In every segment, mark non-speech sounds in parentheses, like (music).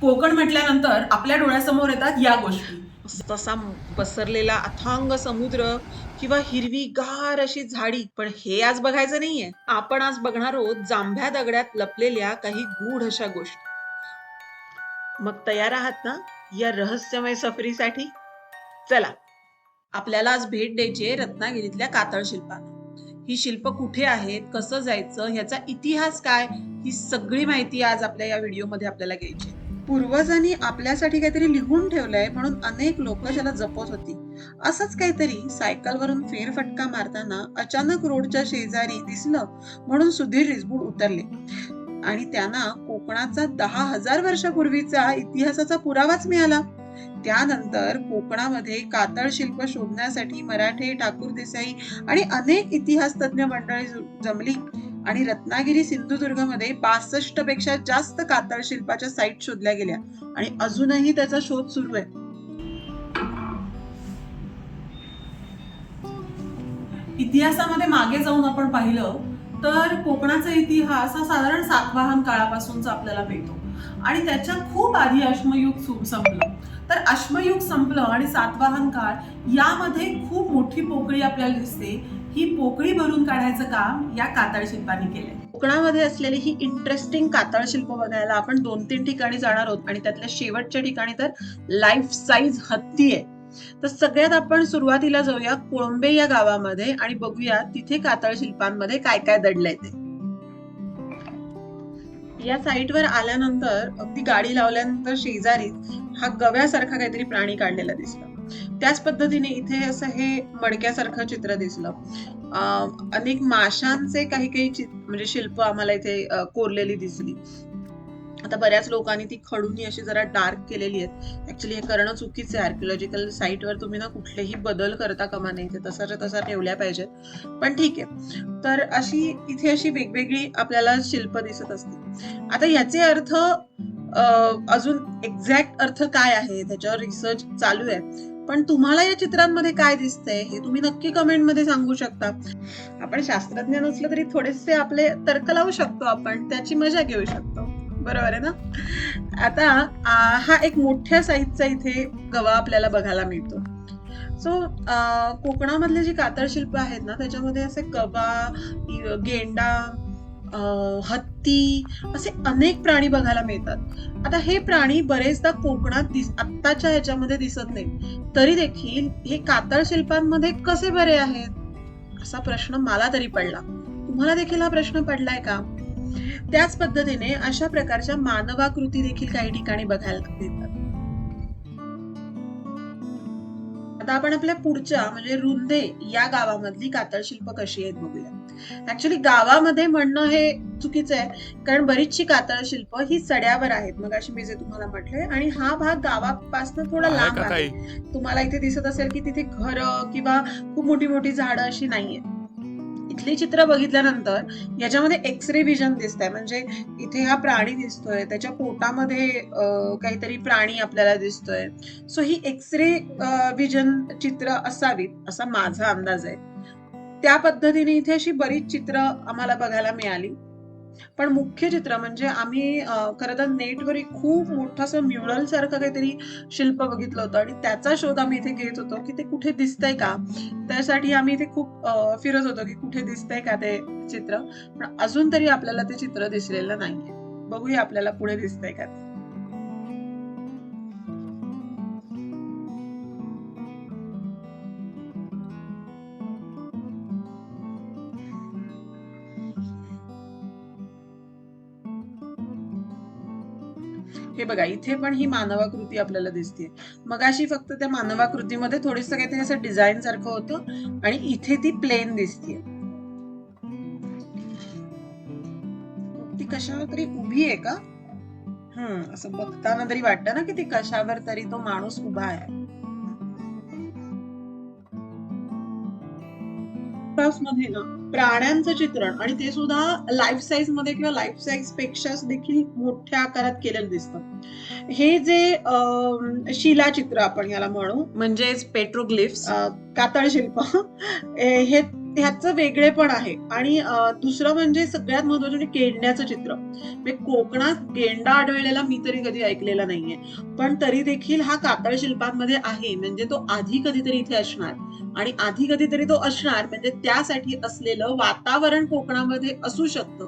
कोकण म्हटल्यानंतर आपल्या डोळ्यासमोर येतात या गोष्टी. तसा पसरलेला अथांग समुद्र किंवा हिरवी गार अशी झाडी पण हे आज बघायचं नाहीये. आपण आज बघणार आहोत जांभ्या दगड्यात लपलेल्या काही गूढ अशा गोष्टी. मग तयार आहात ना या रहस्यमय सफरीसाठी? चला आपल्याला आज भेट द्यायची आहे रत्नागिरीतल्या कातळ शिल्पांना ही शिल्प कुठे आहेत कसं जायचं ह्याचा इतिहास काय ही सगळी माहिती आज आपल्या या व्हिडिओमध्ये आपल्याला घ्यायची पूर्वजांनी आपल्यासाठी काहीतरी लिहून ठेवलंय म्हणून अनेक लोक त्याला जपत होती. असंच काहीतरी सायकलवरून फेरफटका मारताना अचानक रोडच्या शेजारी दिसलं म्हणून सुधीर रिसबूड उतरले. आणि त्यांना कोकणाचा दहा हजार वर्षापूर्वीचा इतिहासाचा पुरावाच मिळाला. त्यानंतर कोकणामध्ये कातळ शिल्प शोधण्यासाठी मराठे ठाकूर देसाई आणि अनेक इतिहास तज्ञ मंडळी जमली. आणि रत्नागिरी सिंधुदुर्गमध्ये बासष्टपेक्षा जास्त कातळ शिल्पाच्या साईट शोधल्या गेल्या. आणि अजूनही त्याचा शोध सुरू आहे. इतिहासामध्ये मागे जाऊन आपण पाहिलं तर कोकणाचा इतिहास हा साधारण सातवाहन काळापासूनचा आपल्याला मिळतो. आणि त्याच्या खूप आधी अश्मयुग संपलं. तर अश्मयुग संपलं आणि सातवाहन काळ यामध्ये खूप मोठी पोकळी आपल्याला दिसते. ही पोकळी भरून काढायचं काम या कातळ शिल्पांनी केलंय. कोकणामध्ये असलेली ही इंटरेस्टिंग कातळ शिल्प बघायला आपण दोन तीन ठिकाणी जाणार आहोत आणि त्यातल्या शेवटच्या ठिकाणी तर लाईफ साईज हत्ती आहे. तर सगळ्यात आपण सुरुवातीला जाऊया कोळंबे या गावामध्ये आणि बघूया तिथे कातळ शिल्पांमध्ये काय काय दडलंय ते. या साईटवर आल्यानंतर अगदी गाडी लावल्यानंतर शेजारीच हा गव्यासारखा काहीतरी प्राणी काढलेला दिसला त्याच पद्धतीने इथे असं हे मडक्यासारखं चित्र दिसलं. अनेक माशांचे काही काही म्हणजे शिल्प आम्हाला इथे कोरलेली दिसली. आता बऱ्याच लोकांनी ती खडूनी अशी जरा डार्क केलेली आहेत. ऍक्च्युली हे करणं चुकीचं आहे. आर्किओलॉजिकल साईटवर तुम्ही ना कुठलेही बदल करता कामा नाही ते तसाच्या तसा ठेवल्या पाहिजेत पण ठीक आहे. तर अशी इथे अशी वेगवेगळी आपल्याला शिल्प दिसत असते आता याचे अर्थ अजून एक्झॅक्ट अर्थ काय आहे? त्याच्यावर रिसर्च चालू आहे. पण तुम्हाला या चित्रांमध्ये काय दिसतंय हे तुम्ही नक्की कमेंटमध्ये सांगू शकता. आपण शास्त्रज्ञ नसलं तरी थोडेसे आपले तर्क लावू शकतो आपण त्याची मजा घेऊ शकतो. बरोबर आहे ना? आता आ, हा एक मोठ्या साईजचा इथे गवा आपल्याला बघायला मिळतो. सो कोकणामधले जी कातळ शिल्प आहेत ना त्याच्यामध्ये असे गवा गेंडा हत्ती असे अनेक प्राणी बघायला मिळतात. आता हे प्राणी बरेचदा कोकणात दिस आत्ताच्या ह्याच्यामध्ये दिसत नाहीत. तरी देखील हे कातळ शिल्पांमध्ये कसे बरे आहेत? असा प्रश्न मला तरी पडला. तुम्हाला देखील हा प्रश्न पडलाय का? त्याच पद्धतीने अशा प्रकारच्या मानवाकृती देखील काही ठिकाणी बघायला मिळतात. आता आपण आपल्या पुढच्या म्हणजे रुंदे या गावामधली कातळ शिल्प कशी आहेत बघूया. ऍक्च्युली गावामध्ये म्हणणं हे चुकीचं आहे. कारण बरीचशी कातळ शिल्प ही सड्यावर आहेत. मग अशी मी जे तुम्हाला म्हटलंय. आणि हा भाग गावापासून थोडा लांब आहे. तुम्हाला इथे दिसत असेल की तिथे घर किंवा खूप मोठी मोठी झाडं अशी नाहीये. इथली चित्र बघितल्यानंतर याच्यामध्ये एक्सरे विजन दिसत आहे म्हणजे इथे हा प्राणी दिसतोय. त्याच्या पोटामध्ये काहीतरी प्राणी आपल्याला दिसतोय. सो ही एक्सरे विजन चित्र असावीत असा माझा अंदाज आहे. त्या पद्धतीने इथे अशी बरीच चित्र आम्हाला बघायला मिळाली. पण मुख्य चित्र म्हणजे आम्ही खरं तर नेटवर एक खूप मोठंसं म्युरल सारखं काहीतरी शिल्प बघितलं होतं आणि त्याचा शोध आम्ही इथे घेत होतो की ते कुठे दिसतंय का? त्यासाठी आम्ही इथे खूप फिरत होतो की कुठे दिसतंय का ते चित्र. पण अजून तरी आपल्याला ते चित्र दिसलेलं नाहीये. बघूया आपल्याला पुढे दिसतंय का ते. हे बघा इथे पण ही मानवाकृती आपल्याला दिसते मग अशी फक्त त्या मानवाकृतीमध्ये थोडस काहीतरी असं डिझाईन सारखं होतं आणि इथे ती प्लेन दिसते ती कशावर तरी उभी आहे का? हम्म असं बघताना तरी वाटतं ना की ती कशावर तरी तो माणूस उभा आहे. मध्ये ना प्राण्यांचं चित्रण आणि ते सुद्धा लाईफ साईजमध्ये किंवा लाईफ साईजपेक्षा देखील मोठ्या आकारात केलेलं दिसतं. हे जे शिलाचित्र आपण याला म्हणू म्हणजेच पेट्रोग्लिफ्स कातळ शिल्प (laughs) हे ह्याचं वेगळेपण आहे. आणि दुसरं म्हणजे सगळ्यात महत्वाचं म्हणजे गेंड्याचं चित्र. म्हणजे कोकणात गेंडा आढळलेला मी तरी कधी ऐकलेला नाहीये. पण तरी देखील हा कातळ शिल्पांमध्ये आहे. म्हणजे तो आधी कधीतरी इथे असणार. आणि आधी कधीतरी तो असणार म्हणजे त्यासाठी असलेलं वातावरण कोकणामध्ये असू शकतं.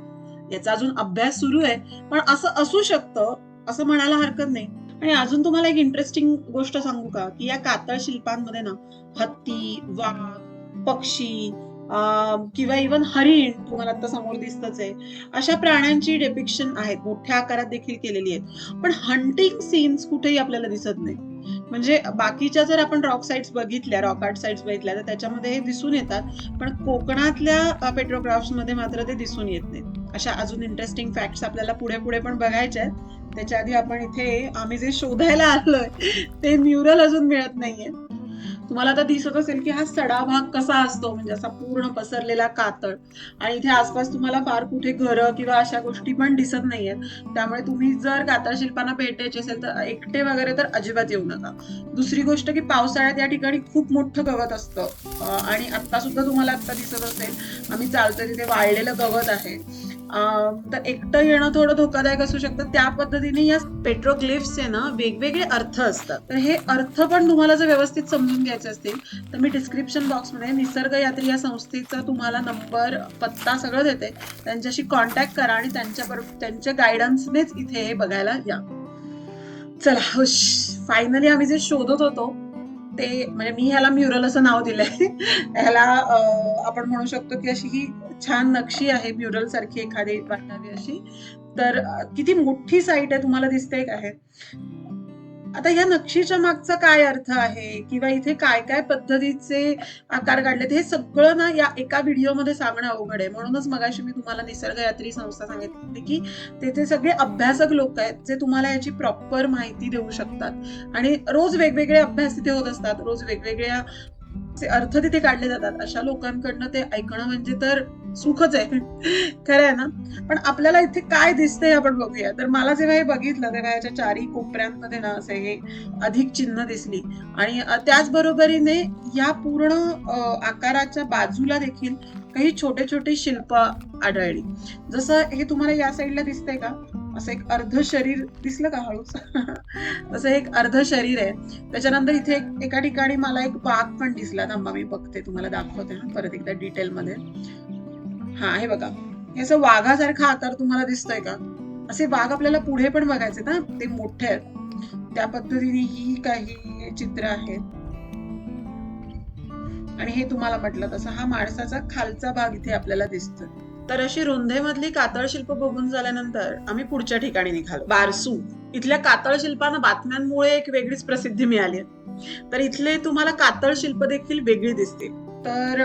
याचा अजून अभ्यास सुरू आहे. पण असं असू शकतं असं म्हणायला हरकत नाही. आणि अजून तुम्हाला एक इंटरेस्टिंग गोष्ट सांगू का? की या कातळ शिल्पांमध्ये ना हत्ती वाघ पक्षी किंवा इवन हरिण तुम्हाला आता समोर दिसतच आहे. अशा प्राण्यांची डेपिक्शन आहेत. मोठ्या आकारात देखील केलेली आहेत. पण हंटिंग सीन्स कुठेही आपल्याला दिसत नाही म्हणजे बाकीच्या जर आपण रॉक साईट्स बघितल्या रॉक आर्ट साईट्स बघितल्या तर त्याच्यामध्ये हे दिसून येतात. पण कोकणातल्या पेट्रोग्राफ्समध्ये मात्र ते दिसून येत नाहीत. अशा अजून इंटरेस्टिंग फॅक्ट्स आपल्याला पुढे पुढे पण बघायच्या आहेत. त्याच्या आधी आपण इथे आम्ही जे शोधायला आलोय ते म्युरल अजून मिळत नाहीये. तुम्हाला आता दिसत असेल की हा सडा भाग कसा असतो म्हणजे असा पूर्ण पसरलेला कातळ. आणि इथे आसपास तुम्हाला फार कुठे घरं किंवा अशा गोष्टी पण दिसत नाहीयेत. त्यामुळे तुम्ही जर कातळ शिल्पांना भेटायचे असेल तर एकटे वगैरे तर अजिबात येऊ नका. दुसरी गोष्ट की पावसाळ्यात या ठिकाणी खूप मोठं गवत असतं. आणि आता सुद्धा तुम्हाला आता दिसत असेल आम्ही चालतोय तिथे वाळलेलं गवत आहे. तर एकटं येणं थोडं धोकादायक असू शकतं. त्या पद्धतीने या पेट्रोग्लिफ्सचे ना वेगवेगळे अर्थ असतात. तर हे अर्थ पण तुम्हाला जर व्यवस्थित समजून घ्यायचे असतील तर मी डिस्क्रिप्शन बॉक्समध्ये निसर्ग यात्री या संस्थेचा तुम्हाला नंबर पत्ता सगळं देते. त्यांच्याशी कॉन्टॅक्ट करा आणि त्यांच्या त्यांच्या गायडन्सनेच इथे हे बघायला या. चला हुश. फायनली आम्ही जे शोधत होतो ते म्हणजे मी ह्याला म्युरल असं नाव दिलंय. (laughs) ह्याला आपण म्हणू शकतो की अशी ही छान नक्षी आहे म्युरल सारखी एखादी वाटावी अशी. तर किती मोठी साईट आहे तुम्हाला दिसते काय आता या नक्षीच्या मागचा काय अर्थ आहे? किंवा इथे काय काय पद्धतीचे आकार काढलेत? हे सगळं ना या एका व्हिडिओमध्ये सांगणं अवघड आहे. म्हणूनच मगाशी मी तुम्हाला निसर्ग यात्री संस्था सांगितली की तेथे सगळे अभ्यासक लोक आहेत जे तुम्हाला याची प्रॉपर माहिती देऊ शकतात. आणि रोज वेगवेगळे अभ्यास तिथे होत असतात. रोज वेगवेगळ्या अर्थ तिथे काढले जातात. अशा लोकांकडनं ते ऐकणं म्हणजे तर सुखच आहे. खरं आहे ना? पण आपल्याला इथे काय दिसतंय आपण बघूया. तर मला जेव्हा हे बघितलं तेव्हा याच्या चारी कोपऱ्यांमध्ये ना असे हे अधिक चिन्ह दिसली. आणि त्याचबरोबरीने या पूर्ण आकाराच्या बाजूला देखील काही छोटे छोटे शिल्प आढळली. जसं हे तुम्हाला या साईडला दिसतंय का? असं एक अर्ध शरीर दिसलं का हळूच? (laughs) असं एक अर्ध शरीर आहे. त्याच्यानंतर इथे एका ठिकाणी मला एक बाग पण दिसला. थांबा मी बघते तुम्हाला दाखवते ना परत एकदा डिटेल मध्ये हा हे बघा. हे असं वाघासारखा आकार तुम्हाला दिसतोय का? असे वाघ आपल्याला पुढे पण बघायचे ना ते मोठे आहेत. त्या पद्धतीने ही काही चित्र आहेत आणि हे तुम्हाला म्हटलं तसं हा माणसाचा खालचा भाग इथे आपल्याला दिसतोय. तर अशी रुंधेमधली कातळ शिल्प बघून झाल्यानंतर आम्ही पुढच्या ठिकाणी निघालो. बारसू. इथल्या कातळ शिल्पांना बातम्यांमुळे एक वेगळीच प्रसिद्धी मिळाली आहे. तर इथले तुम्हाला कातळ शिल्प देखील वेगळी दिसतील. तर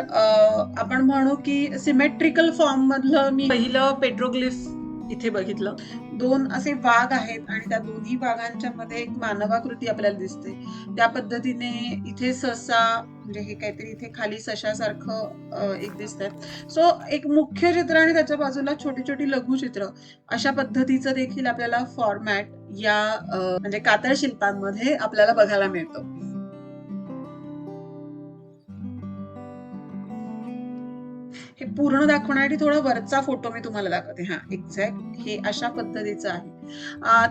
आपण म्हणू की सिमेट्रिकल फॉर्म मधलं मी पहिलं पेट्रोग्लिफ इथे बघितलं. दोन असे वाघ आहेत आणि त्या दोन्ही वाघांच्या मध्ये एक मानवाकृती आपल्याला दिसते. त्या पद्धतीने इथे ससा म्हणजे हे काहीतरी इथे खाली सशासारखं एक दिसतंय. सो एक मुख्य चित्र आणि त्याच्या बाजूला छोटी छोटी लघुचित्र अशा पद्धतीचं देखील आपल्याला फॉर्मॅट या म्हणजे कातळ शिल्पांमध्ये आपल्याला बघायला मिळतो. पूर्ण दाखवण्यासाठी थोडा वरचा फोटो मी तुम्हाला दाखवते. हा एक्झॅक्ट हे अशा पद्धतीचं आहे.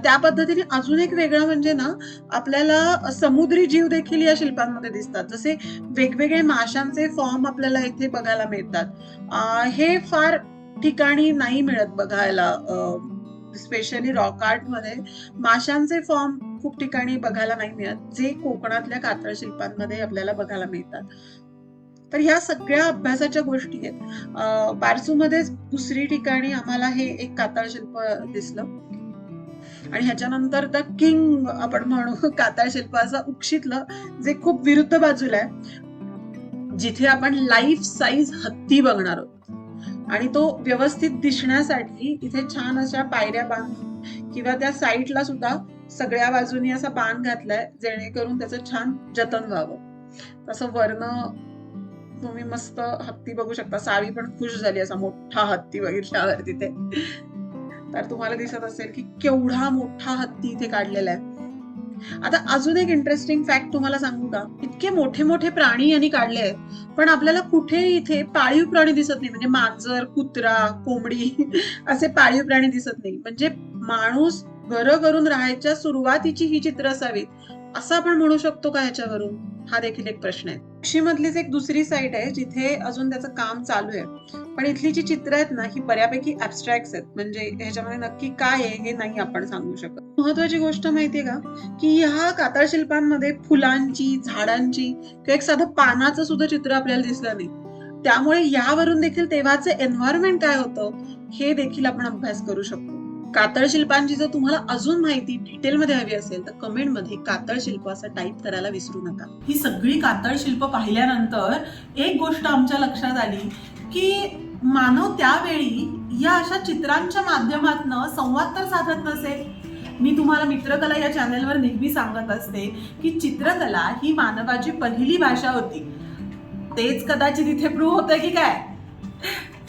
त्या पद्धतीने अजून एक वेगळं म्हणजे ना आपल्याला समुद्री जीव देखील या शिल्पांमध्ये दिसतात. जसे वेगवेगळे माशांचे फॉर्म आपल्याला इथे बघायला मिळतात. हे फार ठिकाणी नाही मिळत बघायला. स्पेशली रॉक आर्टमध्ये माशांचे फॉर्म खूप ठिकाणी बघायला नाही मिळत. जे कोकणातल्या कातळ शिल्पांमध्ये आपल्याला बघायला मिळतात. तर ह्या सगळ्या अभ्यासाच्या गोष्टी आहेत. बारसूमध्येच दुसरी ठिकाणी आम्हाला हे एक कातळ शिल्प दिसलं. आणि ह्याच्यानंतर द किंग आपण म्हणू कातळ शिल्प असं उक्षितलं जे खूप विरुद्ध बाजूला आहे. जिथे आपण लाईफ साईज हत्ती बघणार आहोत. आणि तो व्यवस्थित दिसण्यासाठी इथे छान अशा पायऱ्या बांधून किंवा त्या साईडला सुद्धा सगळ्या बाजूनी असा बाण घातलाय जेणेकरून त्याचं छान जतन व्हावं. तसं वर्ण तुम्ही मस्त हत्ती बघू शकता. सावी पण खुश झाली असा मोठा हत्ती बघितल्यावर तिथे. तर तुम्हाला दिसत असेल की केवढा मोठा हत्ती इथे काढलेला आहे. आता अजून एक इंटरेस्टिंग फॅक्ट तुम्हाला सांगू का? इतके मोठे मोठे प्राणी यांनी काढले आहेत पण आपल्याला कुठेही इथे पाळीव प्राणी दिसत नाही. म्हणजे मांजर कुत्रा कोंबडी (laughs) असे पाळीव प्राणी दिसत नाही. म्हणजे माणूस घर करून राहायच्या सुरुवातीची ही चित्र असावीत. असं आपण म्हणू शकतो का ह्याच्यावरून हा देखील एक प्रश्न आहे. पक्षीमधलीच एक दुसरी साईट आहे जिथे अजून त्याचं काम चालू आहे. पण इथली जी चित्र आहेत ना ही बऱ्यापैकी ऍबस्ट्रॅक्ट आहेत. म्हणजे ह्याच्यामध्ये नक्की काय आहे हे नाही आपण सांगू शकत. महत्वाची गोष्ट माहितीये का? की ह्या कातळ शिल्पांमध्ये फुलांची झाडांची किंवा एक साधं पानाचं सुद्धा चित्र आपल्याला दिसलं नाही. त्यामुळे यावरून देखील तेव्हाचं एन्व्हायरमेंट काय होतं हे देखील आपण अभ्यास करू शकतो. कातळ शिल्पांची जर तुम्हाला अजून माहिती डिटेलमध्ये हवी असेल तर कमेंटमध्ये कातळ शिल्प असं टाईप करायला विसरू नका. ही सगळी कातळ शिल्प पाहिल्यानंतर एक गोष्ट आमच्या लक्षात आली की मानव त्यावेळी या अशा चित्रांच्या माध्यमातून संवाद तर साधत नसेल. मी तुम्हाला मित्रकला या चॅनलवर नेहमी सांगत असते की चित्रकला ही मानवाची पहिली भाषा होती. तेच कदाचित इथे प्रूव्ह होतं की काय?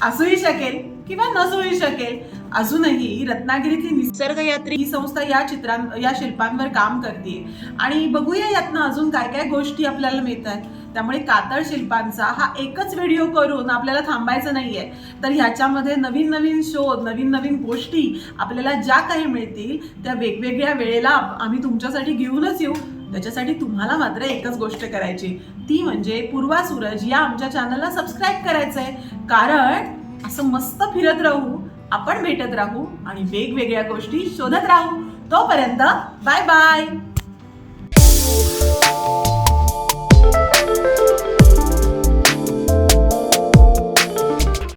असूही शकेल. किंवा नसूही शकेल अजूनही रत्नागिरीतली निसर्ग यात्री ही संस्था या चित्रां या शिल्पांवर काम करते. आणि बघूया यातनं अजून काय काय गोष्टी आपल्याला मिळतात. त्यामुळे कातळ शिल्पांचा हा एकच व्हिडिओ करून आपल्याला थांबायचं नाहीये. तर ह्याच्यामध्ये नवीन नवीन शोध नवीन नवीन गोष्टी आपल्याला ज्या काही मिळतील त्या वेगवेगळ्या वेळेला आम्ही तुमच्यासाठी घेऊनच येऊ. त्याच्यासाठी तुम्हाला मात्र एकच गोष्ट करायची. ती म्हणजे पूर्वा सूरज या आमच्या चॅनलला सबस्क्राईब करायचंय. कारण असं मस्त फिरत राहू आपण भेटत राहू आणि वेगवेगळ्या गोष्टी शोधत राहू. तोपर्यंत बाय बाय.